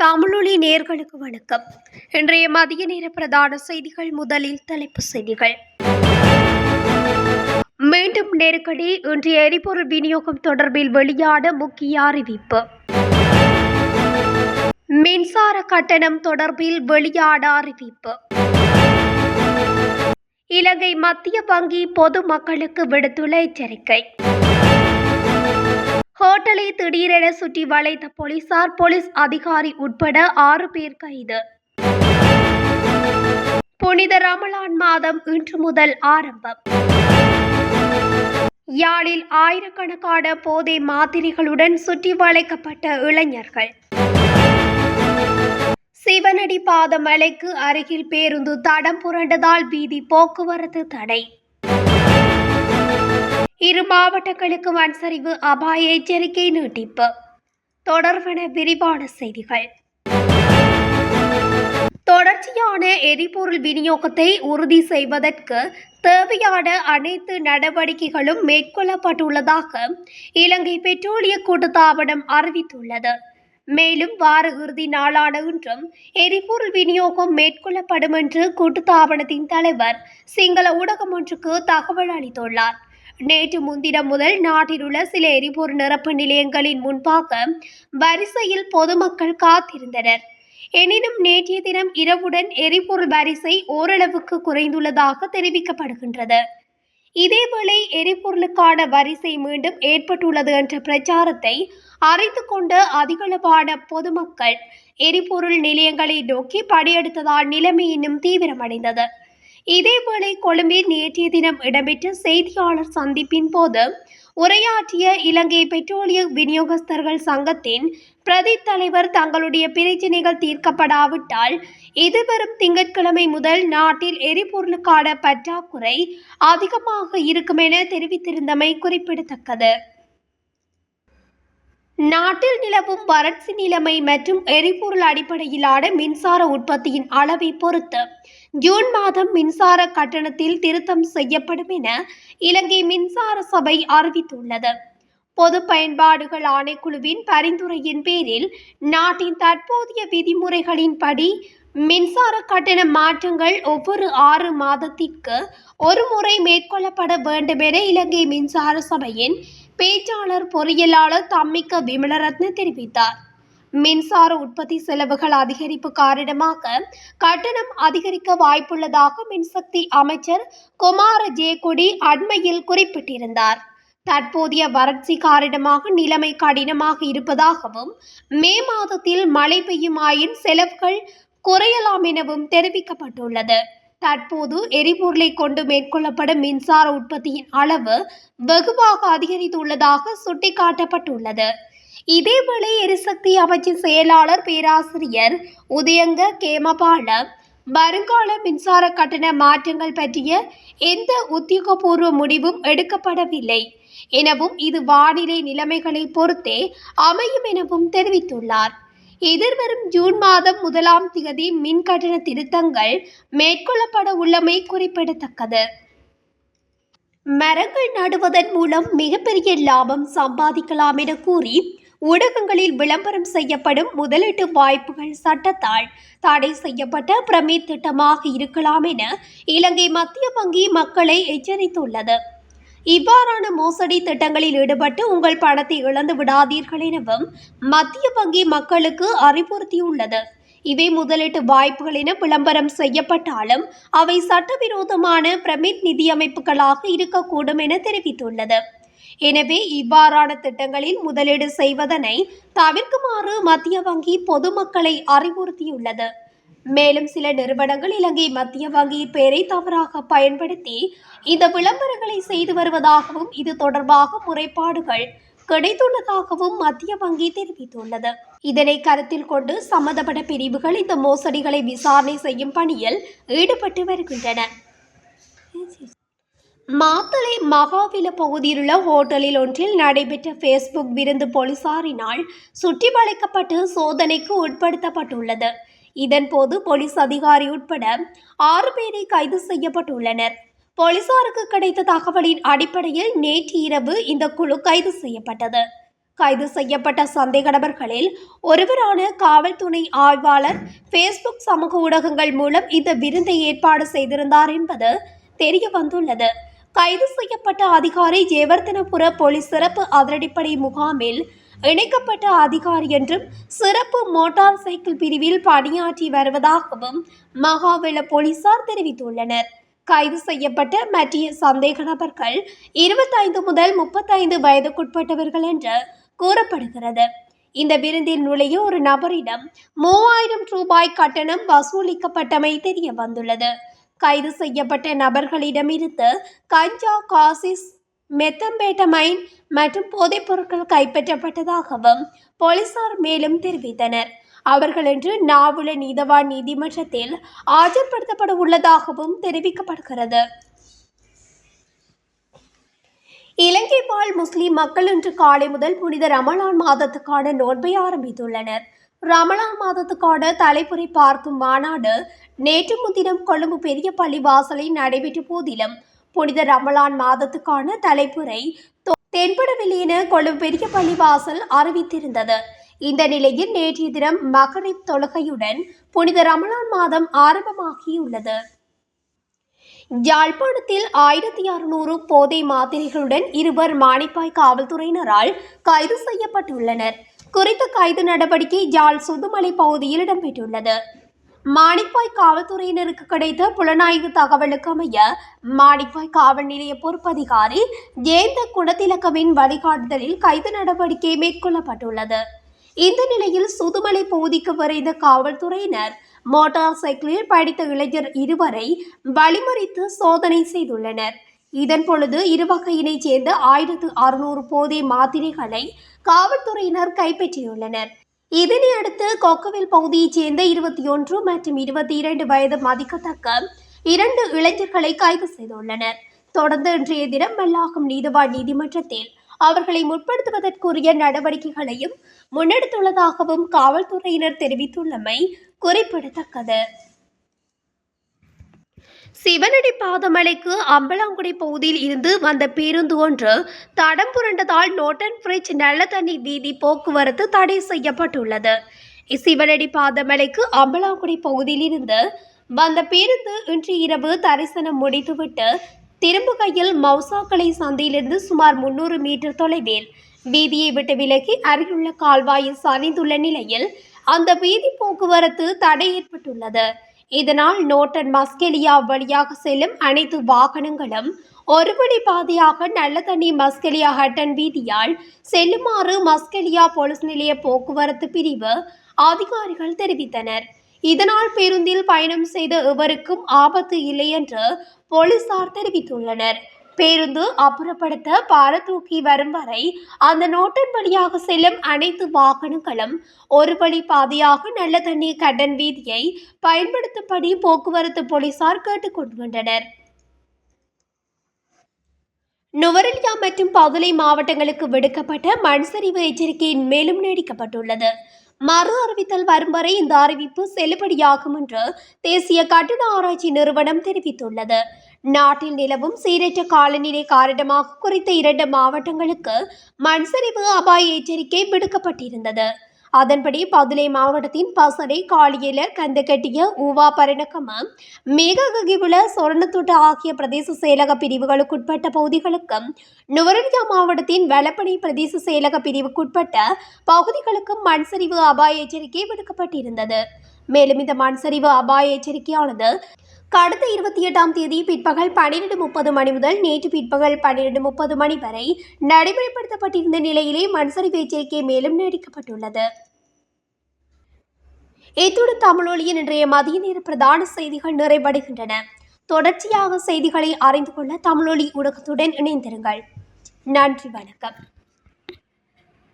தமிழொலி நேர்களுக்கு வணக்கம். இன்றைய மதிய நேர பிரதான செய்திகள் முதலில் தலைப்பு செய்திகள். மீண்டும் நெருக்கடி இன்றைய எரிபொருள் விநியோகம் தொடர்பில் வெளியான முக்கிய அறிவிப்பு. மின்சார கட்டணம் தொடர்பில் வெளியான அறிவிப்பு. இலங்கை மத்திய வங்கி பொதுமக்களுக்கு விடுத்துள்ள எச்சரிக்கை. ஹோட்டலை திடீரென சுற்றி வளைத்த போலீசார் போலீஸ் அதிகாரி உட்பட ஆறு பேர் கைது. புனித ரமலான் மாதம் இன்று முதல் ஆரம்பம். யாழில் ஆயிரக்கணக்கான போதை மாதிரிகளுடன் சுற்றி வளைக்கப்பட்ட இளைஞர்கள். சிவனடி பாத மலைக்கு அருகில் பேருந்து தடம் புரண்டதால் வீதி போக்குவரத்து தடை. இரு மாவட்டங்களுக்கு மண்சரிவு அபாய எச்சரிக்கை நீட்டிப்பு. தொடர்பான விரிவான செய்திகள். தொடர்ச்சியான எரிபொருள் விநியோகத்தை உறுதி செய்வதற்கு தேவையான அனைத்து நடவடிக்கைகளும் மேற்கொள்ளப்பட்டுள்ளதாக இலங்கை பெட்ரோலிய கூட்டுத்தாபனம் அறிவித்துள்ளது. மேலும் வார இறுதி நாளான இன்றும் எரிபொருள் விநியோகம் மேற்கொள்ளப்படும் என்று கூட்டுத்தாபனத்தின் தலைவர் சிங்கள ஊடகம் ஒன்றுக்கு தகவல் அளித்துள்ளார். நேற்று முன்தினம் முதல் நாட்டில் உள்ள சில எரிபொருள் நிரப்பு நிலையங்களின் முன்பாக வரிசையில் பொதுமக்கள் காத்திருந்தனர். எனினும் நேற்றைய தினம் இரவுடன் எரிபொருள் வரிசை ஓரளவுக்கு குறைந்துள்ளதாக தெரிவிக்கப்படுகின்றது. இதேவேளை எரிபொருளுக்கான வரிசை மீண்டும் ஏற்பட்டுள்ளது என்ற பிரச்சாரத்தை அறிந்து கொண்ட அதிகளவான பொதுமக்கள் எரிபொருள் நிலையங்களை நோக்கி படையெடுத்ததால் நிலைமை இன்னும் தீவிரமடைந்தது. இதேவேளை கொழும்பில் நேற்றைய தினம் இடம்பெற்ற செய்தியாளர் சந்திப்பின் போது உரையாற்றிய இலங்கை பெட்ரோலிய விநியோகஸ்தர்கள் சங்கத்தின் பிரதி தலைவர் தங்களுடைய பிரச்சினைகள் தீர்க்கப்படாவிட்டால் எதிர்வரும் திங்கட்கிழமை முதல் நாட்டில் எரிபொருளுக்கான பற்றாக்குறை அதிகமாக இருக்கும் என தெரிவித்திருந்தமை குறிப்பிடத்தக்கது. நாட்டில் நிலவும் வறட்சி நிலைமை மற்றும் எரிபொருள் அடிப்படையிலான மின்சார உற்பத்தியின் அளவை பொறுத்து ஜூன் மாதம் மின்சார கட்டணத்தில் திருத்தம் செய்யப்படும் என இலங்கை மின்சார சபை அறிவித்துள்ளது. பொது பயன்பாடுகள் ஆணைக்குழுவின் பரிந்துரையின் பேரில் நாட்டின் தற்போதைய விதிமுறைகளின்படி மின்சார கட்டண மாற்றங்கள் ஒவ்வொரு ஆறு மாதத்திற்கு ஒரு முறை மேற்கொள்ளப்பட வேண்டும் என இலங்கை மின்சார சபையின் பேச்சாளர் பொறியியலாளர் தம்மிக்க விமலரத்ன தெரிவித்தார். மின்சார உற்பத்தி செலவுகள் அதிகரிப்பு காரணமாக கட்டணம் அதிகரிக்க வாய்ப்புள்ளதாக மின்சக்தி அமைச்சர் குமார ஜேகுடி அண்மையில் குறிப்பிட்டிருந்தார். தற்போதைய வறட்சி காரணமாக நிலைமை கடினமாக இருப்பதாகவும் மே மாதத்தில் மழை பெய்யுமாயின் செலவுகள் குறையலாம் எனவும் தெரிவிக்கப்பட்டுள்ளது. தற்போது எரிபொருளை கொண்டு மேற்கொள்ளப்படும் மின்சார உற்பத்தியின் அளவு வெகுவாக அதிகரித்துள்ளதாக சுட்டிக்காட்டப்பட்டுள்ளது. இதேவேளை எரிசக்தி அமைச்சின் செயலாளர் பேராசிரியர் உதயங்க கேமபால வருங்கால மின்சார கட்டண மாற்றங்கள் பற்றிய எந்த உத்தியோகபூர்வ முடிவும் எடுக்கப்படவில்லை எனவும் இது வானிலை நிலைமைகளை பொறுத்தே அமையும் எனவும் தெரிவித்துள்ளார். எதிர்வரும் ஜூன் மாதம் முதலாம் திகதி மின் கட்டண திருத்தங்கள் மேற்கொள்ளப்பட உள்ளமை குறிப்பிடத்தக்கது. மரங்கள் நடுவதன் மூலம் மிகப்பெரிய லாபம் சம்பாதிக்கலாம் என கூறி ஊடகங்களில் விளம்பரம் செய்யப்படும் முதலீட்டு வாய்ப்புகள் சட்டத்தால் தடை செய்யப்பட்ட பிரமித் திட்டமாக இருக்கலாம் என இலங்கை மத்திய வங்கி மக்களை எச்சரித்துள்ளது. இவ்வாறான மோசடி திட்டங்களில் ஈடுபட்டு உங்கள் பணத்தை இழந்து விடாதீர்கள் எனவும் மத்திய வங்கி மக்களுக்கு அறிவுறுத்தியுள்ளது. இவை முதலீட்டு வாய்ப்புகள் என விளம்பரம் செய்யப்பட்டாலும் அவை சட்டவிரோதமான பிரமித் நிதி அமைப்புகளாக இருக்கக்கூடும் என தெரிவித்துள்ளது. எனவே இவ்வாறான திட்டங்களில் முதலீடு செய்வதனை தவிர்க்குமாறு மத்திய வங்கி பொதுமக்களை அறிவுறுத்தியுள்ளது. மேலும் சில நிறுவனங்கள் இலங்கை மத்திய வங்கியின் பெயரை தவறாக பயன்படுத்தி இந்த விளம்பரங்களை செய்து வருவதாகவும் இது தொடர்பாக முறைப்பாடுகள் கிடைத்துள்ளதாகவும் மத்திய வங்கி தெரிவித்துள்ளது. இதனை கருத்தில் கொண்டு சம்பந்தப்பட்ட பிரிவுகள் இந்த மோசடிகளை விசாரணை செய்யும் பணியில் ஈடுபட்டு வருகின்றன. மாத்தளை மகாவில பகுதியிலுள்ள ஹோட்டலில் ஒன்றில் நடைபெற்ற ஃபேஸ்புக் விருந்து போலீசாரினால் சுற்றி வளைக்கப்பட்டு சோதனைக்கு உட்படுத்தப்பட்டுள்ளது. இதன்போது போலீஸ் அதிகாரி உட்பட ஆறு பேரை கைது செய்யப்பட்டுள்ளனர். போலீசாருக்கு கிடைத்த தகவலின் அடிப்படையில் நேற்று இரவு இந்த குழு கைது செய்யப்பட்டது. கைது செய்யப்பட்ட சந்தேக நபர்களில் ஒருவரான காவல்துறை ஆய்வாளர் ஃபேஸ்புக் சமூக ஊடகங்கள் மூலம் இந்த விருந்தை ஏற்பாடு செய்திருந்தார் என்பது தெரிய வந்துள்ளது கைது செய்யப்பட்ட அதிகாரி ஜெயவர்தனபுர போலீஸ் சிறப்பு அதிரடிப்படை முகாமில் இணைக்கப்பட்ட அதிகாரி என்றும் சிறப்பு மோட்டார் சைக்கிள் பிரிவில் பணியாற்றி வருவதாகவும் மகாவெள போலீசார் தெரிவித்துள்ளனர். கைது செய்யப்பட்ட மற்றிய சந்தேக நபர்கள் இருபத்தைந்து முதல் முப்பத்தைந்து வயதுக்குட்பட்டவர்கள் என்று கூறப்படுகிறது. இந்த விருந்தில் நுழைய ஒரு நபரிடம் மூவாயிரம் ரூபாய் கட்டணம் வசூலிக்கப்பட்டமை தெரிய வந்துள்ளது கைது செய்யப்பட்ட நபர்களிடமிருந்து கஞ்சா காசிஸ் மெத்தம்பேட்டமைன் மற்றும் போதைப் பொருட்கள் கைப்பற்றப்பட்டதாகவும் போலீசார் மேலும் தெரிவித்தனர். அவர்கள் இன்று நாவல நீதவான் நீதிமன்றத்தில் ஆஜர்படுத்தப்பட உள்ளதாகவும் தெரிவிக்கப்படுகிறது. இலங்கை வாழ் முஸ்லிம் மக்கள் இன்று காலை முதல் புனித ரமலான் மாதத்துக்கான நோன்பை ஆரம்பித்துள்ளனர். ரமலான் மாதத்துக்கான தலைப்புரை பார்க்கும் மாநாடு நேற்று முன்தினம் கொழும்பு பெரிய பள்ளி வாசலில் நடைபெற்ற போதிலும் புனித ரமலான் மாதத்துக்கான தலைப்புரை தென்படவில்லை என கொழும்பு பெரிய பள்ளி வாசல் அறிவித்திருந்தது. இந்த நிலையில் நேற்றைய தினம் மகரிப் தொழுகையுடன் புனித ரமலான் மாதம் ஆரம்பமாகியுள்ளது. யாழ்ப்பாணத்தில் ஆயிரத்தி அறுநூறு போதை மாத்திரைகளுடன் இருவர் மானிப்பாய் காவல்துறையினரால் கைது செய்யப்பட்டுள்ளனர். குறித்த கைது நடவடிக்கை யாழ் சுதுமலை பகுதியில் இடம்பெற்றுள்ளது. மாணிப்பாய் காவல்துறையினருக்கு கிடைத்த புலனாய்வு தகவலுக்கு அமைய மாணிப்பாய் காவல் நிலைய பொறுப்பதிகாரி ஜேந்த குணத்திலக்கவின் வழிகாட்டுதலில் கைது நடவடிக்கை மேற்கொள்ளப்பட்டுள்ளது. இந்த நிலையில் சுதுமலை பகுதிக்கு விரைந்த காவல்துறையினர் மோட்டார் சைக்கிளில் படித்த இளைஞர் இருவரை வழிமறித்து சோதனை செய்துள்ளனர். இதன் பொழுது இருவகையினைச் சேர்ந்த ஆயிரத்து அறுநூறு போதை மாத்திரைகளை காவல்துறையினர் கைப்பற்றியுள்ளனர். இதனை அடுத்து கொக்கவில் பகுதியைச் சேர்ந்த இருபத்தி ஒன்று மற்றும் இருபத்தி இரண்டு வயது மதிக்கத்தக்க இரண்டு இளைஞர்களை கைது செய்துள்ளனர். தொடர்ந்து இன்றைய தினம் மல்லாகம் நீதிவான் நீதிமன்றத்தில் அவர்களை முற்படுத்துவதற்குரிய நடவடிக்கைகளையும் முன்னெடுத்துள்ளதாகவும் காவல்துறையினர் தெரிவித்துள்ளமை குறிப்பிடத்தக்கது. சிவனடி பாதமலைக்கு அம்பலாங்குடி பகுதியில் இருந்து வந்த பேருந்து ஒன்று தடம் புரண்டதால் நோட்டன் பிரிட்ஜ் நல்ல தண்ணி வீதி போக்குவரத்து தடை செய்யப்பட்டுள்ளது. சிவனடி பாதமலைக்கு அம்பலாங்குடி பகுதியில் இருந்து வந்த பேருந்து இன்று இரவு தரிசனம் முடித்துவிட்டு திரும்புகையில் மௌசாக்கலை சந்தையிலிருந்து சுமார் முன்னூறு மீட்டர் தொலைவில் வீதியை விட்டு விலகி அருகிலுள்ள கால்வாயில் சரிந்துள்ள நிலையில் அந்த வீதி போக்குவரத்து தடை ஏற்பட்டுள்ளது. இதனால் நோட்டன் மஸ்கெலியா வழியாக செல்லும் அனைத்து வாகனங்களும் ஒருபடி பாதையாக நல்ல தண்ணி மஸ்கெலியா ஹட்டன் வீதியால் செல்லுமாறு மஸ்கெலியா போலீஸ் நிலைய போக்குவரத்து பிரிவு அதிகாரிகள் தெரிவித்தனர். இதனால் பேருந்தில் பயணம் செய்த எவருக்கும் ஆபத்து இல்லை என்று போலீசார் தெரிவித்துள்ளனர். பேருந்து அப்புறப்படுத்த பார தூக்கி வரும் வரை அந்த நோட்டின் வழியாக செல்லும் அனைத்து வாகனங்களும் ஒரு வழி பாதையாக நல்ல தண்ணீர் கடன் வீதியை பயன்படுத்தும்படி போக்குவரத்து போலீசார் கேட்டுக்கொண்டுள்ளனர் நுவரெலியா மற்றும் பதுளை மாவட்டங்களுக்கு விடுக்கப்பட்ட மண் சரிவு எச்சரிக்கை மேலும் நீடிக்கப்பட்டுள்ளது. மறு அறிவித்தல் வரும் வரை இந்த அறிவிப்பு செல்லுபடியாகும் என்று தேசிய கட்டண ஆராய்ச்சி நிறுவனம் தெரிவித்துள்ளது. நாட்டில் நிலவும் சீரற்ற காலநிலை காரணமாக குறித்த இரண்டு மாவட்டங்களுக்கு மண் சரிவு அபாய எச்சரிக்கை விடுக்கப்பட்டிருந்தது. அதன்படி பதுளை மாவட்டத்தின் பசறை காளியல கந்தகட்டிய ஊவா பரணக்கம மேகககிவுல சொர்ணத்தோட்டு ஆகிய பிரதேச செயலக பிரிவுகளுக்குட்பட்ட பகுதிகளுக்கும் நுவரெலியா மாவட்டத்தின் வலப்பனை பிரதேச செயலக பிரிவுக்குட்பட்ட பகுதிகளுக்கும் மண் சரிவு அபாய எச்சரிக்கை விடுக்கப்பட்டிருந்தது. மேலும் இந்த மண் சரிவு அபாய எச்சரிக்கையானது கடந்த இருபத்தி எட்டாம் தேதி பிற்பகல் பன்னிரண்டு முப்பது மணி முதல் நேற்று பிற்பகல் பன்னிரண்டு முப்பது மணி வரை நடைமுறைப்படுத்தப்பட்டிருந்த நிலையிலே மண்சரிவு எச்சரிக்கை மேலும் நீடிக்கப்பட்டுள்ளது. இத்துடன் தமிழொலியின் இன்றைய மதிய நேர பிரதான செய்திகள் நிறைவடைகின்றன. தொடர்ச்சியாக செய்திகளை அறிந்து கொள்ள தமிழொலி ஊடகத்துடன் இணைந்திருங்கள். நன்றி வணக்கம்.